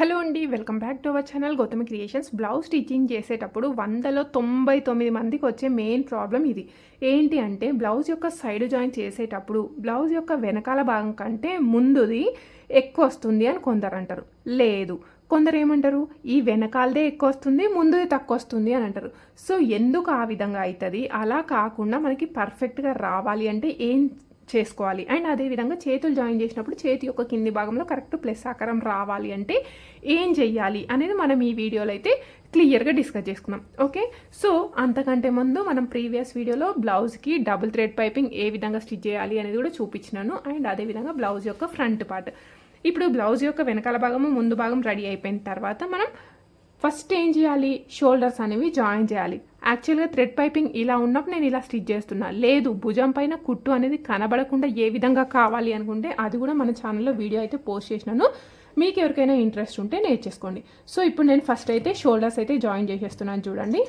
Hello అండి welcome back to our channel Gautami creations. Blouse stitching చేసేటప్పుడు వందలో తొంభై తొమ్మిది మందికి వచ్చే మెయిన్ ప్రాబ్లం ఇది. ఏంటి అంటే బ్లౌజ్ యొక్క సైడ్ జాయిన్ చేసేటప్పుడు బ్లౌజ్ యొక్క వెనకాల భాగం కంటే ముందుది ఎక్కువ వస్తుంది అని కొందరు అంటారు. లేదు. కొందరు ఏమంటారు? ఈ వెనకాలదే ఎక్కువ వస్తుంది ముందుది తక్కువ వస్తుంది అని అంటారు. సో ఎందుకు ఆ విధంగా అవుతుంది? అలా కాకుండా మనకి పర్ఫెక్ట్గా రావాలి అంటే ఏం చేసుకోవాలి. అండ్ అదేవిధంగా చేతులు జాయిన్ చేసినప్పుడు చేతి యొక్క కింది భాగంలో కరెక్ట్ ప్లస్ ఆకారం రావాలి అంటే ఏం చెయ్యాలి అనేది మనం ఈ వీడియోలో అయితే క్లియర్గా డిస్కస్ చేసుకున్నాం ఓకే? సో అంతకంటే ముందు మనం ప్రీవియస్ వీడియోలో బ్లౌజ్కి డబుల్ థ్రెడ్ పైపింగ్ ఏ విధంగా స్టిచ్ చేయాలి అనేది కూడా చూపించినాను. అండ్ అదేవిధంగా బ్లౌజ్ యొక్క ఫ్రంట్ పార్ట్. ఇప్పుడు బ్లౌజ్ యొక్క వెనకాల భాగము ముందు భాగం రెడీ అయిపోయిన తర్వాత మనం ఫస్ట్ ఏం చేయాలి? షోల్డర్స్ అనేవి జాయిన్ చేయాలి. యాక్చువల్గా థ్రెడ్ పైపింగ్ ఇలా ఉన్నప్పుడు నేను ఇలా స్టిచ్ చేస్తున్నా. లేదు భుజం పైన కుట్టు అనేది కనబడకుండా ఏ విధంగా కావాలి అనుకుంటే అది కూడా మన ఛానల్లో వీడియో అయితే పోస్ట్ చేసినాను. మీకు ఎవరికైనా ఇంట్రెస్ట్ ఉంటే నేర్చేసుకోండి. సో ఇప్పుడు నేను ఫస్ట్ అయితే షోల్డర్స్ అయితే జాయిన్ చేసేస్తున్నాను చూడండి.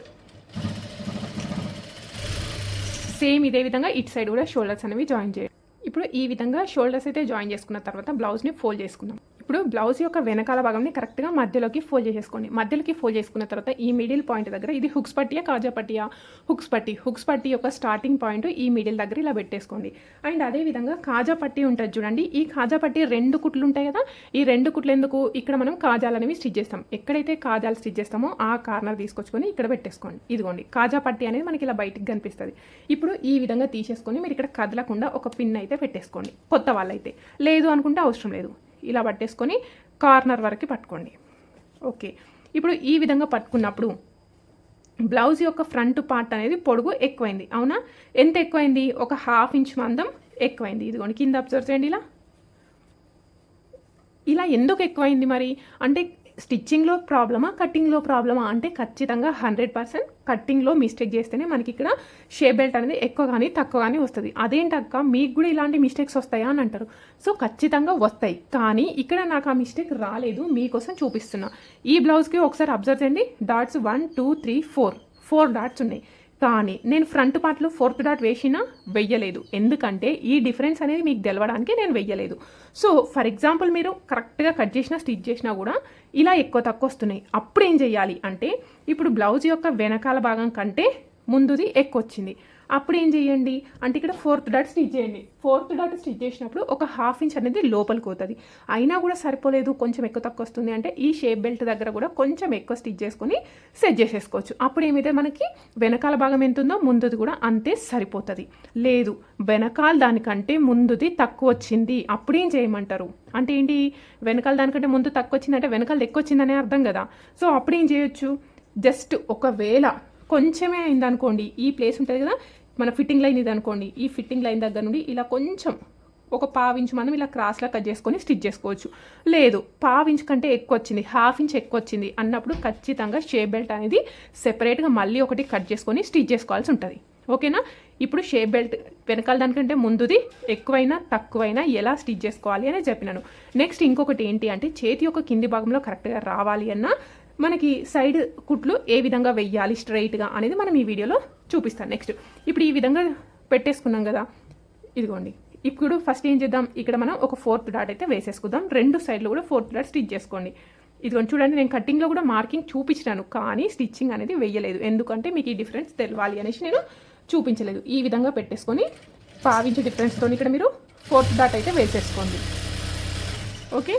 సేమ్ ఇదే విధంగా ఇటు సైడ్ కూడా షోల్డర్స్ అనేవి జాయిన్ చేయాలి ఇప్పుడు ఈ విధంగా షోల్డర్స్ అయితే జాయిన్ చేసుకున్న తర్వాత బ్లౌజ్ని ఫోల్డ్ చేసుకున్నాం ఇప్పుడు బ్లౌజ్ యొక్క వెనకాల భాగంని కరెక్ట్గా మధ్యలోకి ఫోల్డ్ చేసేసుకోండి. మధ్యలోకి ఫోల్డ్ చేసుకున్న తర్వాత ఈ మిడిల్ పాయింట్ దగ్గర ఇది హుక్స్ పట్టియా కాజా పట్టియా? హుక్స్ పట్టి హుక్స్ పట్టి యొక్క స్టార్టింగ్ పాయింట్ ఈ మిడిల్ దగ్గర ఇలా పెట్టేసుకోండి. అండ్ అదే విధంగా కాజా పట్టి ఉంటుంది చూడండి. ఈ కాజా పట్టి రెండు కుట్లు ఉంటాయి కదా ఈ రెండు కుట్లు ఎందుకు? ఇక్కడ మనం కాజాలు అనేవి స్టిచ్ చేస్తాం. ఎక్కడైతే కాజాలు స్టిచ్ చేస్తామో ఆ కార్నర్ తీసుకొచ్చుకొని ఇక్కడ పెట్టేసుకోండి. ఇదిగోండి కాజా పట్టి అనేది మనకి ఇలా బయటికి కనిపిస్తుంది. ఇప్పుడు ఈ విధంగా తీసేసుకొని మీరు ఇక్కడ కదలకుండా ఒక పిన్ అయితే పెట్టేసుకోండి. కొత్త వాళ్ళైతే. లేదు అనుకుంటే అవసరం లేదు. ఇలా పట్టేసుకొని కార్నర్ వరకు పట్టుకోండి. ఓకే. ఇప్పుడు ఈ విధంగా పట్టుకున్నప్పుడు బ్లౌజ్ యొక్క ఫ్రంట్ పార్ట్ అనేది పొడుగు ఎక్కువైంది. అవునా? ఎంత ఎక్కువైంది? ఒక హాఫ్ ఇంచ్ మందం ఎక్కువైంది. ఇదిగోండి కింద అబ్జర్వ్ చేయండి ఇలా. ఇలా ఎందుకు ఎక్కువైంది మరి? అంటే స్టిచ్చింగ్లో ప్రాబ్లమా కట్టింగ్లో ప్రాబ్లమా అంటే ఖచ్చితంగా హండ్రెడ్ పర్సెంట్ కట్టింగ్లో మిస్టేక్ చేస్తేనే మనకి ఇక్కడ షేప్ బెల్ట్ అనేది ఎక్కువ కానీ తక్కువ కానీ వస్తుంది. అదేంటక్క మీకు కూడా ఇలాంటి మిస్టేక్స్ వస్తాయా అని అంటారు. సో ఖచ్చితంగా వస్తాయి. కానీ ఇక్కడ నాకు ఆ మిస్టేక్ రాలేదు మీకోసం చూపిస్తున్నా. ఈ బ్లౌజ్కి ఒకసారి అబ్జర్వ్ చేయండి. Dots one two three four. Four dots ఉన్నాయి. కానీ నేను ఫ్రంట్ పార్ట్లో ఫోర్త్ డాట్ వేసినా వెయ్యలేదు. ఎందుకంటే ఈ డిఫరెన్స్ అనేది మీకు తెలవడానికి నేను వెయ్యలేదు. సో ఫర్ ఎగ్జాంపుల్ మీరు కరెక్ట్గా కట్ చేసినా స్టిచ్ చేసినా కూడా ఇలా ఎక్కువ తక్కువ వస్తున్నాయి. అప్పుడు ఏం చేయాలి అంటే ఇప్పుడు బ్లౌజ్ యొక్క వెనకాల భాగం కంటే ముందుది ఎక్కువ వచ్చింది. అప్పుడు ఏం చేయండి? అంటే ఇక్కడ ఫోర్త్ డాట్ స్టిచ్ చేయండి. ఫోర్త్ డాట్ స్టిచ్ చేసినప్పుడు ఒక హాఫ్ ఇంచ్ అనేది లోపలికి పోతుంది. అయినా కూడా సరిపోలేదు కొంచెం ఎక్కువ తక్కువ వస్తుంది అంటే ఈ షేప్ బెల్ట్ దగ్గర కూడా కొంచెం ఎక్కువ స్టిచ్ చేసుకొని సెట్ చేసేసుకోవచ్చు. అప్పుడు ఏమైతే మనకి? వెనకాల భాగం ఎంత ఉందో ముందుది కూడా అంతే సరిపోతుంది. లేదు వెనకాల దానికంటే ముందుది తక్కువ వచ్చింది. అప్పుడేం చేయమంటారు? అంటే ఏంటి? వెనకాల దానికంటే ముందు తక్కువ వచ్చింది అంటే వెనకాల ఎక్కువ వచ్చిందనే అర్థం కదా. సో అప్పుడేం చేయొచ్చు? జస్ట్ ఒకవేళ కొంచెమే అయిందనుకోండి ఈ ప్లేస్ ఉంటుంది కదా మన ఫిట్టింగ్ లైన్ ఇది అనుకోండి. ఈ ఫిట్టింగ్ లైన్ దగ్గర నుండి ఇలా కొంచెం ఒక పావించ్ మనం ఇలా క్రాస్లా కట్ చేసుకొని స్టిచ్ చేసుకోవచ్చు. లేదు పావించ్ కంటే ఎక్కువ వచ్చింది హాఫ్ ఇంచ్ ఎక్కువ వచ్చింది అన్నప్పుడు ఖచ్చితంగా షేప్ బెల్ట్ అనేది సెపరేట్గా మళ్ళీ ఒకటి కట్ చేసుకొని స్టిచ్ చేసుకోవాల్సి ఉంటుంది. ఓకేనా? ఇప్పుడు షేప్ బెల్ట్ వెనకాల దానికంటే ముందుది ఎక్కువైనా తక్కువైనా ఎలా స్టిచ్ చేసుకోవాలి అని చెప్పినాను. నెక్స్ట్ ఇంకొకటి ఏంటి అంటే చేతి యొక్క కింది భాగంలో కరెక్ట్గా రావాలి అన్నా మనకి సైడ్ కుట్లు ఏ విధంగా వెయ్యాలి స్ట్రైట్గా అనేది మనం ఈ వీడియోలో చూపిస్తాను. నెక్స్ట్ ఇప్పుడు ఈ విధంగా పెట్టేసుకున్నాం కదా. ఇదిగోండి. ఇప్పుడు ఫస్ట్ ఏం చేద్దాం? ఇక్కడ మనం ఒక ఫోర్త్ డాట్ అయితే వేసేసుకుందాం. రెండు సైడ్లు కూడా ఫోర్త్ డాట్ స్టిచ్ చేసుకోండి. ఇదిగోండి చూడండి నేను కటింగ్లో కూడా మార్కింగ్ చూపించినాను కానీ స్టిచ్చింగ్ అనేది వెయ్యలేదు. ఎందుకంటే మీకు ఈ డిఫరెన్స్ తెలవాలి అనేసి నేను చూపించలేదు. ఈ విధంగా పెట్టేసుకొని పావించే డిఫరెన్స్తో ఇక్కడ మీరు ఫోర్త్ డాట్ అయితే వేసేసుకోండి. ఓకే?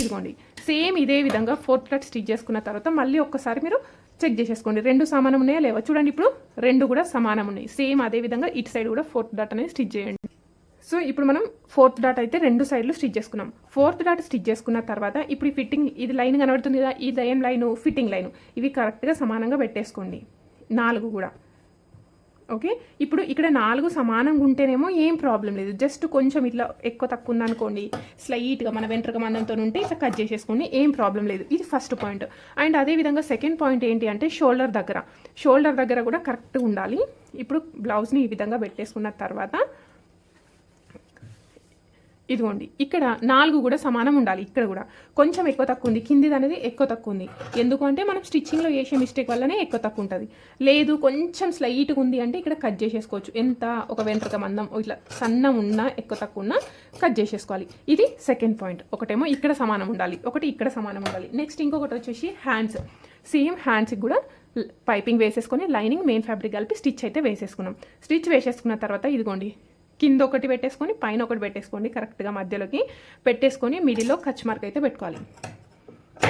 ఇదిగోండి. సేమ్ ఇదే విధంగా ఫోర్త్ డాట్ స్టిచ్ చేసుకున్న తర్వాత మళ్ళీ ఒక్కసారి మీరు చెక్ చేసేసుకోండి. రెండు సమానం ఉన్నాయా లేవా? చూడండి ఇప్పుడు రెండు కూడా సమానం ఉన్నాయి. సేమ్ అదే విధంగా ఇటు సైడ్ కూడా ఫోర్త్ డాట్ అనేది స్టిచ్ చేయండి. సో ఇప్పుడు మనం ఫోర్త్ డాట్ అయితే రెండు సైడ్లు స్టిచ్ చేసుకున్నాం. ఫోర్త్ డాట్ స్టిచ్ చేసుకున్న తర్వాత ఇప్పుడు ఈ ఫిట్టింగ్ ఇది లైన్ కనబడుతుంది కదా ఈ దయం లైను ఫిట్టింగ్ లైను ఇవి కరెక్ట్గా సమానంగా పెట్టేసుకోండి. నాలుగు కూడా. ఓకే? ఇప్పుడు ఇక్కడ నాలుగు సమానంగా ఉంటేనేమో ఏం ప్రాబ్లం లేదు. జస్ట్ కొంచెం ఇట్లా ఎక్కువ తక్కువ ఉందనుకోండి స్లైట్గా మన వెంట్రక మందంతో ఉంటే ఇట్లా కట్ చేసేసుకోండి ఏం ప్రాబ్లం లేదు. ఇది ఫస్ట్ పాయింట్. అండ్ అదేవిధంగా సెకండ్ పాయింట్ ఏంటి అంటే షోల్డర్ దగ్గర. షోల్డర్ దగ్గర కూడా కరెక్ట్గా ఉండాలి. ఇప్పుడు బ్లౌజ్ని ఈ విధంగా పెట్టేసుకున్న తర్వాత ఇదిగోండి ఇక్కడ నాలుగు కూడా సమానం ఉండాలి ఇక్కడ కూడా. కొంచెం ఎక్కువ తక్కువ ఉంది కిందిది అనేది ఎక్కువ తక్కువ ఉంది. ఎందుకంటే మనం స్టిచ్చింగ్లో చేసే మిస్టేక్ వల్లనే ఎక్కువ తక్కువ ఉంటుంది. లేదు కొంచెం స్లైట్గా ఉంది అంటే ఇక్కడ కట్ చేసేసుకోవచ్చు. ఎంత? ఒక వెంట్రుక మందం ఇట్లా సన్నం ఉన్నా ఎక్కువ తక్కువ ఉన్నా కట్ చేసేసుకోవాలి. ఇది సెకండ్ పాయింట్ ఒకటేమో ఇక్కడ సమానం ఉండాలి ఒకటి ఇక్కడ సమానం ఉండాలి. నెక్స్ట్ ఇంకొకటి వచ్చేసి హ్యాండ్స్ సేమ్ హ్యాండ్స్కి కూడా పైపింగ్ వేసేసుకొని లైనింగ్ మెయిన్ ఫ్యాబ్రిక్ కలిపి స్టిచ్ అయితే వేసేసుకున్నాం. స్టిచ్ వేసేసుకున్న తర్వాత ఇదిగోండి కింద ఒకటి పెట్టేసుకొని పైన ఒకటి పెట్టేసుకోండి కరెక్ట్గా మధ్యలోకి. పెట్టేసుకొని మిడిల్లో కచ్ మార్క్ అయితే పెట్టుకోవాలి.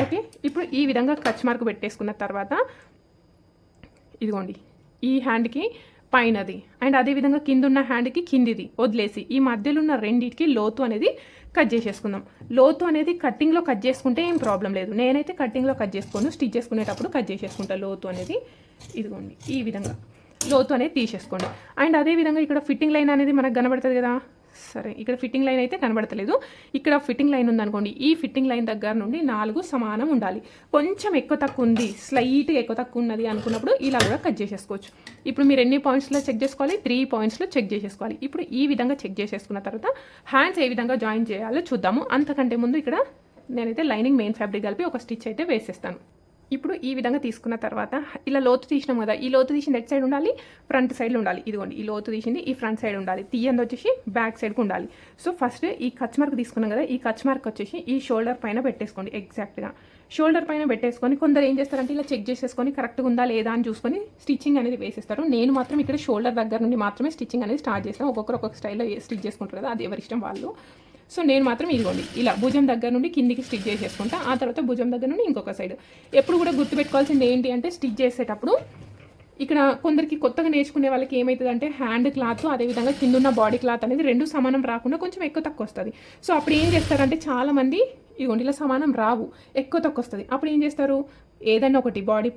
ఓకే? ఇప్పుడు ఈ విధంగా కచ్ మార్క్ పెట్టేసుకున్న తర్వాత ఇదిగోండి ఈ హ్యాండ్కి పైనది. అండ్ అదేవిధంగా కింద ఉన్న హ్యాండ్కి కిందిది వదిలేసి ఈ మధ్యలో ఉన్న రెండింటికి లోతు అనేది కట్ చేసేసుకుందాం. లోతు అనేది కట్టింగ్లో కట్ చేసుకుంటే ఏం ప్రాబ్లం లేదు. నేనైతే కట్టింగ్లో కట్ చేసుకోను స్టిచ్ చేసుకునేటప్పుడు కట్ చేసేసుకుంటా లోతు అనేది. ఇదిగోండి ఈ విధంగా. లోతు అనేది తీసేసుకోండి. అండ్ అదేవిధంగా ఇక్కడ ఫిట్టింగ్ లైన్ అనేది మనకు కనబడుతుంది కదా? సరే ఇక్కడ ఫిట్టింగ్ లైన్ అయితే కనబడతలేదు. ఇక్కడ ఫిట్టింగ్ లైన్ ఉందనుకోండి ఈ ఫిట్టింగ్ లైన్ దగ్గర నుండి నాలుగు సమానం ఉండాలి. కొంచెం ఎక్కువ తక్కువ ఉంది స్లైట్గా ఎక్కువ తక్కువ ఉన్నది అనుకున్నప్పుడు ఇలా కూడా కట్ చేసేసుకోవచ్చు. ఇప్పుడు మీరు ఎన్ని పాయింట్స్లో చెక్ చేసుకోవాలి? త్రీ పాయింట్స్లో చెక్ చేసేసుకోవాలి. ఇప్పుడు ఈ విధంగా చెక్ చేసేసుకున్న తర్వాత హ్యాండ్స్ ఏ విధంగా జాయిన్ చేయాలో చూద్దాము. అంతకంటే ముందు ఇక్కడ నేనైతే లైనింగ్ మెయిన్ ఫ్యాబ్రిక్ కలిపి ఒక స్టిచ్ అయితే వేసేస్తాను. ఇప్పుడు ఈ విధంగా తీసుకున్న తర్వాత ఇలా లోతు తీసినాం కదా ఈ లోతు తీసింది ఎట్ సైడ్ ఉండాలి? ఫ్రంట్ సైడ్లో ఉండాలి. ఇదిగోండి ఈ లోతు తీసింది ఈ ఫ్రంట్ సైడ్ ఉండాలి. తీయంది వచ్చేసి బ్యాక్ సైడ్కి ఉండాలి. సో ఫస్ట్ ఈ కచ్ మార్క్ తీసుకున్నాం కదా ఈ కచ్ మార్క్ వచ్చేసి ఈ షోల్డర్ పైన పెట్టేసుకోండి ఎగ్జాక్ట్గా. షోల్డర్ పైన పెట్టేసుకొని కొందరు ఏం చేస్తారంటే ఇలా చెక్ చేసేసుకొని కరెక్ట్గా ఉందా లేదా అని చూసుకొని స్టిచ్చింగ్ అనేది వేసేస్తారు. నేను మాత్రం ఇక్కడ షోల్డర్ దగ్గర నుండి మాత్రమే స్టిచ్చింగ్ అనేది స్టార్ట్ చేస్తాను. ఒక్కొక్కరు ఒక్కొక్క స్టైల్లో స్టిచ్ చేసుకుంటారు కదా అది ఎవరి ఇష్టం వాళ్ళు. సో నేను మాత్రం ఇదిగోండి ఇలా భుజం దగ్గర నుండి కిందికి స్టిచ్ చేసేసుకుంటా ఆ తర్వాత భుజం దగ్గర నుండి ఇంకొక సైడ్ ఎప్పుడు కూడా గుర్తుపెట్టుకోవాల్సింది ఏంటి అంటే స్టిచ్ చేసేటప్పుడు ఇక్కడ కొందరికి కొత్తగా నేర్చుకునే వాళ్ళకి ఏమవుతుంది అంటే హ్యాండ్ క్లాత్ అదేవిధంగా కింద ఉన్న బాడీ క్లాత్ అనేది రెండు సమానం రాకుండా కొంచెం ఎక్కువ తక్కువ వస్తుంది. సో అప్పుడు ఏం చేస్తారంటే చాలామంది ఇదిగోండి ఇలా సమానం రావు ఎక్కువ తక్కువ వస్తుంది. అప్పుడు ఏం చేస్తారు? ఏదైనా ఒకటి బాడీ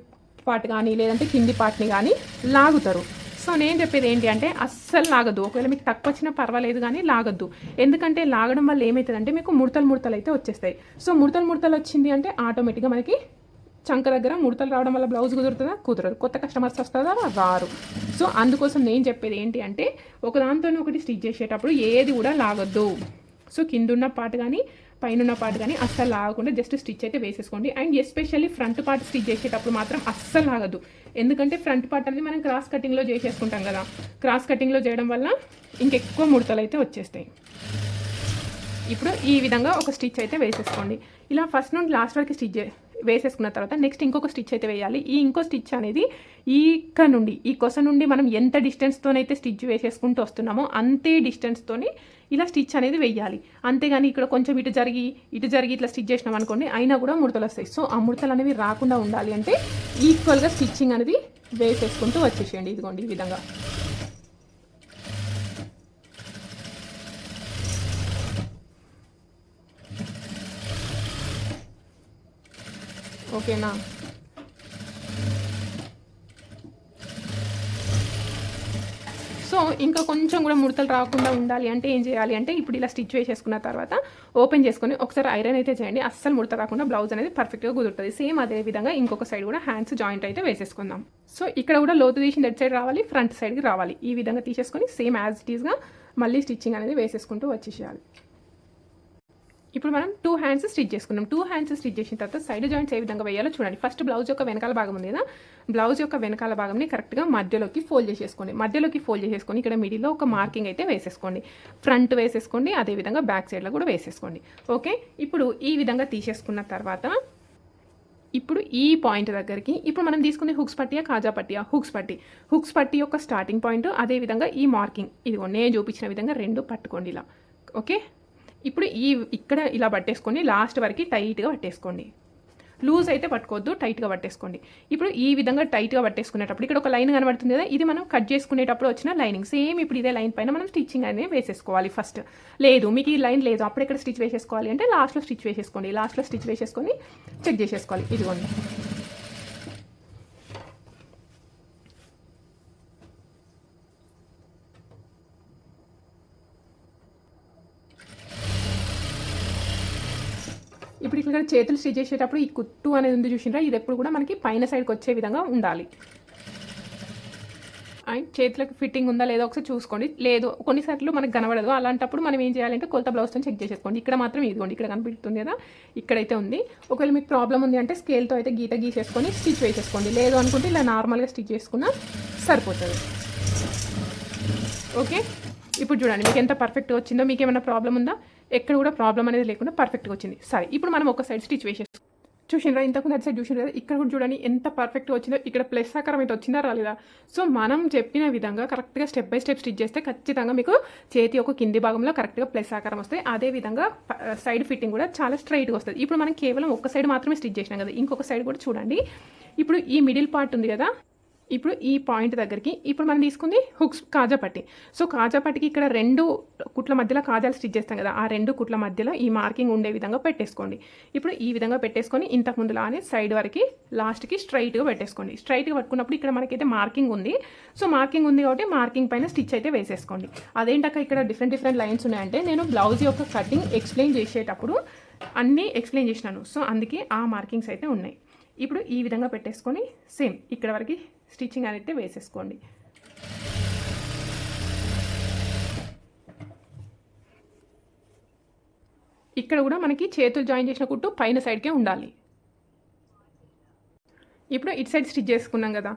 పార్ట్ కానీ లేదంటే కింది పార్ట్ని కానీ లాగుతారు. సో నేను చెప్పేది ఏంటి అంటే అస్సలు లాగద్దు. ఒకవేళ మీకు తక్కువ వచ్చినా పర్వాలేదు కానీ లాగద్దు. ఎందుకంటే లాగడం వల్ల ఏమవుతుందంటే మీకు ముడతలు ముడతలు అయితే వచ్చేస్తాయి. సో ముడతలు ముడతలు వచ్చింది అంటే ఆటోమేటిక్గా మనకి చంక దగ్గర ముడతలు రావడం వల్ల బ్లౌజ్ కుదురుతుందా? కుదరదు. కొత్త కస్టమర్స్ వస్తుందా రారు. సో అందుకోసం నేను చెప్పేది ఏంటి అంటే ఒక ఒకటి స్టిచ్ చేసేటప్పుడు ఏది కూడా లాగొద్దు. సో కింద ఉన్న పార్ట్ కానీ పైన పార్ట్ కానీ అస్సలు లాగకుండా జస్ట్ స్టిచ్ అయితే వేసేసుకోండి. And especially front part stitch చేసేటప్పుడు మాత్రం అస్సలు లాగదు ఎందుకంటే ఫ్రంట్ పార్ట్ అనేది మనం క్రాస్ కటింగ్లో చేసేసుకుంటాం కదా. క్రాస్ కటింగ్లో చేయడం వల్ల ఇంకెక్కువ ముడతలు అయితే వచ్చేస్తాయి. ఇప్పుడు ఈ విధంగా ఒక స్టిచ్ అయితే వేసేసుకోండి. ఇలా ఫస్ట్ నుండి లాస్ట్ వరకు స్టిచ్ వేసేసుకున్న తర్వాత నెక్స్ట్ ఇంకొక స్టిచ్ అయితే వేయాలి. ఈ ఇంకో స్టిచ్ అనేది ఈ ఇక్కడ నుండి ఈ కొస నుండి మనం ఎంత డిస్టెన్స్తోనైతే స్టిచ్ వేసేసుకుంటూ వస్తున్నామో అంతే డిస్టెన్స్తోని ఇలా స్టిచ్ అనేది వేయాలి అంతేగాని ఇక్కడ కొంచెం ఇటు జరిగి ఇటు జరిగి ఇట్లా స్టిచ్ చేసినాం అనుకోండి అయినా కూడా ముడతలు వస్తాయి. సో ఆ ముడతలు అనేవి రాకుండా ఉండాలి అంటే ఈక్వల్గా స్టిచ్చింగ్ అనేది వేసేసుకుంటూ వచ్చేసేయండి. ఇదిగోండి ఈ విధంగా. ఓకేనా? ఇంకా కొంచెం కూడా ముడతలు రాకుండా ఉండాలి అంటే ఏం చేయాలి అంటే ఇప్పుడు ఇలా స్టిచ్ వేసేసుకున్న తర్వాత ఓపెన్ చేసుకొని ఒకసారి ఐరన్ అయితే చేయండి. అస్సలు ముడత రాకుండా బ్లౌజ్ అనేది పర్ఫెక్ట్గా కుదురుతుంది. సేమ్ అదే విధంగా ఇంకొక సైడ్ కూడా హ్యాండ్స్ జాయింట్ అయితే వేసేసుకుందాం. సో ఇక్కడ కూడా లోతు తీసి దట్ సైడ్ రావాలి ఫ్రంట్ సైడ్కి రావాలి. ఈ విధంగా తీసేసుకొని సేమ్ యాజ్ ఇట్ ఈస్గా మళ్ళీ స్టిచ్చింగ్ అనేది వేసేసుకుంటూ వచ్చేసేయాలి. ఇప్పుడు మనం టూ హ్యాండ్స్ స్టిచ్ చేసుకున్నాం టూ హ్యాండ్స్ స్టిచ్ చేసిన తర్వాత సైడ్ జాయింట్స్ ఏ విధంగా వేయాలో చూడండి. ఫస్ట్ బ్లౌజ్ యొక్క వెనకాల భాగం ఉంది కదా? బ్లౌజ్ యొక్క వెనకాల భాగంని కరెక్ట్గా మధ్యలోకి ఫోల్డ్ చేసేసుకోండి. మధ్యలోకి ఫోల్డ్ చేసేసుకొని ఇక్కడ మిడిల్లో ఒక మార్కింగ్ అయితే వేసేసుకోండి. ఫ్రంట్ వేసేసుకోండి అదేవిధంగా బ్యాక్ సైడ్లో కూడా వేసేసుకోండి. ఓకే ఇప్పుడు ఈ విధంగా తీసేసుకున్న తర్వాత ఇప్పుడు ఈ పాయింట్ దగ్గరికి ఇప్పుడు మనం తీసుకునే హుక్స్ పట్టియా కాజా పట్టియా? హుక్స్ పట్టి. హుక్స్ పట్టి యొక్క స్టార్టింగ్ పాయింట్ అదేవిధంగా ఈ మార్కింగ్ ఇదిగో నేను చూపించిన విధంగా రెండు పట్టుకోండి ఇలా. ఓకే ఇప్పుడు ఈ ఇక్కడ ఇలా పట్టేసుకొని లాస్ట్ వరకు టైట్గా పట్టేసుకోండి. లూజ్ అయితే పట్టుకోవద్దు టైట్గా పట్టేసుకోండి. ఇప్పుడు ఈ విధంగా టైట్గా పట్టేసుకునేటప్పుడు ఇక్కడ ఒక లైన్ కనబడుతుంది కదా ఇది మనం కట్ చేసుకునేటప్పుడు వచ్చిన లైనింగ్ సేమ్ ఇప్పుడు ఇదే లైన్ పైన మనం స్టిచ్చింగ్ అనేది వేసేసుకోవాలి ఫస్ట్ లేదు మీకు ఈ లైన్ లేదు అప్పుడు ఇక్కడ స్టిచ్ వేసేసుకోవాలి అంటే లాస్ట్లో స్టిచ్ వేసేసుకోండి లాస్ట్లో స్టిచ్ వేసేసుకొని చెక్ చేసేసుకోవాలి. ఇదిగోండి. ఇప్పుడు ఇక్కడ చేతులు స్టిచ్ చేసేటప్పుడు ఈ కుట్టు అనేది ఉంది చూసినరా? ఇది ఎప్పుడు కూడా మనకి పైన సైడ్కి వచ్చే విధంగా ఉండాలి. అండ్ చేతులకు ఫిట్టింగ్ ఉందా లేదో ఒకసారి చూసుకోండి. లేదు కొన్నిసార్లు మనకు కనబడదు. అలాంటప్పుడు మనం ఏం చేయాలంటే కొలత బ్లౌజ్తో చెక్ చేసేసుకోండి. ఇక్కడ మాత్రం ఇదిగోండి ఇక్కడ కనిపిస్తుంది కదా? ఇక్కడైతే ఉంది. ఒకవేళ మీకు ప్రాబ్లం ఉంది అంటే స్కేల్తో అయితే గీత గీసేసుకొని స్టిచ్ వేసేసుకోండి. లేదు అనుకుంటే ఇలా నార్మల్గా స్టిచ్ చేసుకున్నా సరిపోతుంది. ఓకే? ఇప్పుడు చూడండి మీకు ఎంత పర్ఫెక్ట్గా వచ్చిందో మీకు ఏమైనా ప్రాబ్లం ఉందా? ఎక్కడ కూడా ప్రాబ్లం అనేది లేకుండా పర్ఫెక్ట్గా వచ్చింది. సరే ఇప్పుడు మనం ఒక సైడ్ స్టిచ్ వేసేసుకో చూసినరా ఇంతకు అటు సైడ్ చూసిన కదా? ఇక్కడ కూడా చూడండి ఎంత పర్ఫెక్ట్గా వచ్చిందో. ఇక్కడ ప్లస్ ఆకారం అయితే వచ్చిందా రాలేదా? సో మనం చెప్పిన విధంగా కరెక్ట్గా స్టెప్ బై స్టెప్ స్టిచ్ చేస్తే ఖచ్చితంగా మీకు చేతి ఒక కింది భాగంలో కరెక్ట్గా ప్లస్ ఆకారం వస్తాయి. అదే విధంగా సైడ్ ఫిట్టింగ్ కూడా చాలా స్ట్రైట్గా వస్తుంది. ఇప్పుడు మనం కేవలం ఒక సైడ్ మాత్రమే స్టిచ్ చేసినాం కదా? ఇంకొక సైడ్ కూడా చూడండి. ఇప్పుడు ఈ మిడిల్ పార్ట్ ఉంది కదా? ఇప్పుడు ఈ పాయింట్ దగ్గరికి ఇప్పుడు మనం తీసుకుంది హుక్స్ కాజా పట్టి. సో కాజా పట్టికి ఇక్కడ రెండు కుట్ల మధ్యలో కాజాలు స్టిచ్ చేస్తాం కదా ఆ రెండు కుట్ల మధ్యలో ఈ మార్కింగ్ ఉండే విధంగా పెట్టేసుకోండి. ఇప్పుడు ఈ విధంగా పెట్టేసుకొని ఇంతకు ముందులానే సైడ్ వరకు లాస్ట్కి స్ట్రైట్గా పెట్టేసుకోండి. స్ట్రైట్గా పట్టుకున్నప్పుడు ఇక్కడ మనకైతే మార్కింగ్ ఉంది. సో మార్కింగ్ ఉంది కాబట్టి మార్కింగ్ పైన స్టిచ్ అయితే వేసేసుకోండి. అదేంటక్క ఇక్కడ డిఫరెంట్ డిఫరెంట్ లైన్స్ ఉన్నాయంటే నేను బ్లౌజ్ యొక్క కటింగ్ ఎక్స్ప్లెయిన్ చేసేటప్పుడు అన్నీ ఎక్స్ప్లెయిన్ చేసినాను. సో అందుకే ఆ మార్కింగ్స్ అయితే ఉన్నాయి. ఇప్పుడు ఈ విధంగా పెట్టేసుకొని సేమ్ ఇక్కడ వరకు స్టిచ్చింగ్ అనేది వేసేసుకోండి. ఇక్కడ కూడా మనకి చేతులు జాయిన్ చేసిన కుట్టు పైన సైడ్కే ఉండాలి. ఇప్పుడు ఇటు సైడ్ స్టిచ్ చేసుకున్నాం కదా.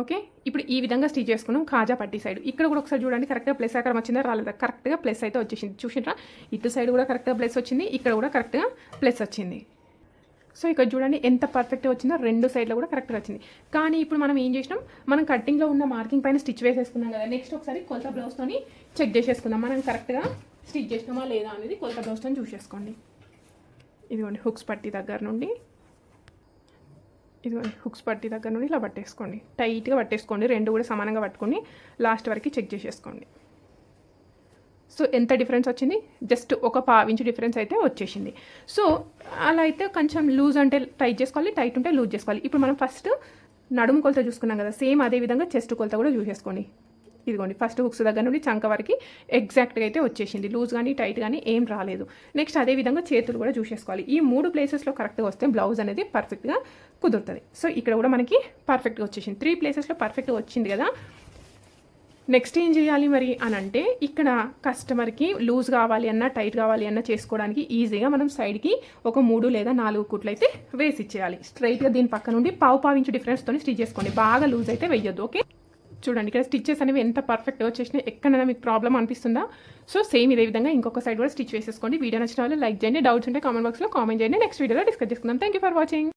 ఓకే? ఇప్పుడు ఈ విధంగా స్టిచ్ చేసుకున్నాం కాజా పట్టి సైడ్. ఇక్కడ కూడా ఒకసారి చూడండి కరెక్ట్గా ప్లస్ ఆకారం వచ్చిందా రాలేదా? కరెక్ట్గా ప్లస్ అయితే వచ్చేసింది. చూసినరా? ఇటు సైడ్ కూడా కరెక్ట్గా ప్లస్ వచ్చింది ఇక్కడ కూడా కరెక్ట్గా ప్లస్ వచ్చింది. సో ఇక్కడ చూడండి ఎంత పర్ఫెక్ట్గా వచ్చిందో రెండు సైడ్లో కూడా కరెక్ట్గా వచ్చింది. కానీ ఇప్పుడు మనం ఏం చేసినాం? మనం కటింగ్లో ఉన్న మార్కింగ్ పైన స్టిచ్ వేసేసుకున్నాం కదా. నెక్స్ట్ ఒకసారి కొలత బ్లౌజ్తోని చెక్ చేసేసుకుందాం. మనం కరెక్ట్గా స్టిచ్ చేసినామా లేదా అనేది కొలత బ్లౌజ్తో చూసేసుకోండి. ఇదిగోండి హుక్స్ పట్టి దగ్గర నుండి. ఇదిగోండి హుక్స్ పట్టి దగ్గర నుండి ఇలా పట్టేసుకోండి. టైట్గా పట్టేసుకోండి. రెండు కూడా సమానంగా పట్టుకొని లాస్ట్ వరకు చెక్ చేసేసుకోండి. సో ఎంత డిఫరెన్స్ వచ్చింది? జస్ట్ ఒక పావించు డిఫరెన్స్ అయితే వచ్చేసింది. సో అలా అయితే కొంచెం లూజ్ అంటే టైట్ చేసుకోవాలి టైట్ ఉంటే లూజ్ చేసుకోవాలి. ఇప్పుడు మనం ఫస్ట్ నడుము కొలత చూసుకున్నాం కదా సేమ్ అదే విధంగా చెస్ట్ కొలత కూడా చూసేసుకోండి. ఇదిగోండి ఫస్ట్ హుక్స్ దగ్గర నుండి చంక వరకు ఎగ్జాక్ట్గా అయితే వచ్చేసింది. లూజ్ కానీ టైట్ కానీ ఏం రాలేదు. నెక్స్ట్ అదే విధంగా చేతులు కూడా చూసేసుకోవాలి. ఈ మూడు ప్లేసెస్లో కరెక్ట్గా వస్తే బ్లౌజ్ అనేది పర్ఫెక్ట్గా కుదురుతుంది. సో ఇక్కడ కూడా మనకి పర్ఫెక్ట్గా వచ్చేసింది. త్రీ ప్లేసెస్లో పర్ఫెక్ట్గా వచ్చింది కదా. నెక్స్ట్ ఏం చేయాలి మరి అని అంటే ఇక్కడ కస్టమర్కి లూజ్ కావాలి అన్న టైట్ కావాలి అన్న చేసుకోవడానికి ఈజీగా మనం సైడ్కి ఒక మూడు లేదా నాలుగు కుట్లు అయితే వేసి ఇచ్చేయాలి స్ట్రైట్గా దీని పక్క నుండి పావు పావించు డిఫరెన్స్తో స్టిచ్ చేసుకోండి. బాగా లూజ్ అయితే వెయ్యొద్దు ఓకే? చూడండి ఇక్కడ స్టిచ్చెస్ అనేవి ఎంత పర్ఫెక్ట్గా వచ్చేసినాయి ఎక్కడైనా మీకు ప్రాబ్లం అనిపిస్తుందా? సో సేమ్ ఇదే విధంగా ఇంకొక సైడ్ కూడా స్టిచ్ వేసేసుకోండి. వీడియో నచ్చిన వాళ్ళు లైక్ చేయండి. డౌట్స్ ఉంటే కామెంట్ బాక్స్లో కామెంట్ చేయండి. నెక్స్ట్ వీడియోలో డిస్కస్ చేసుకుందాం. Thank you for watching.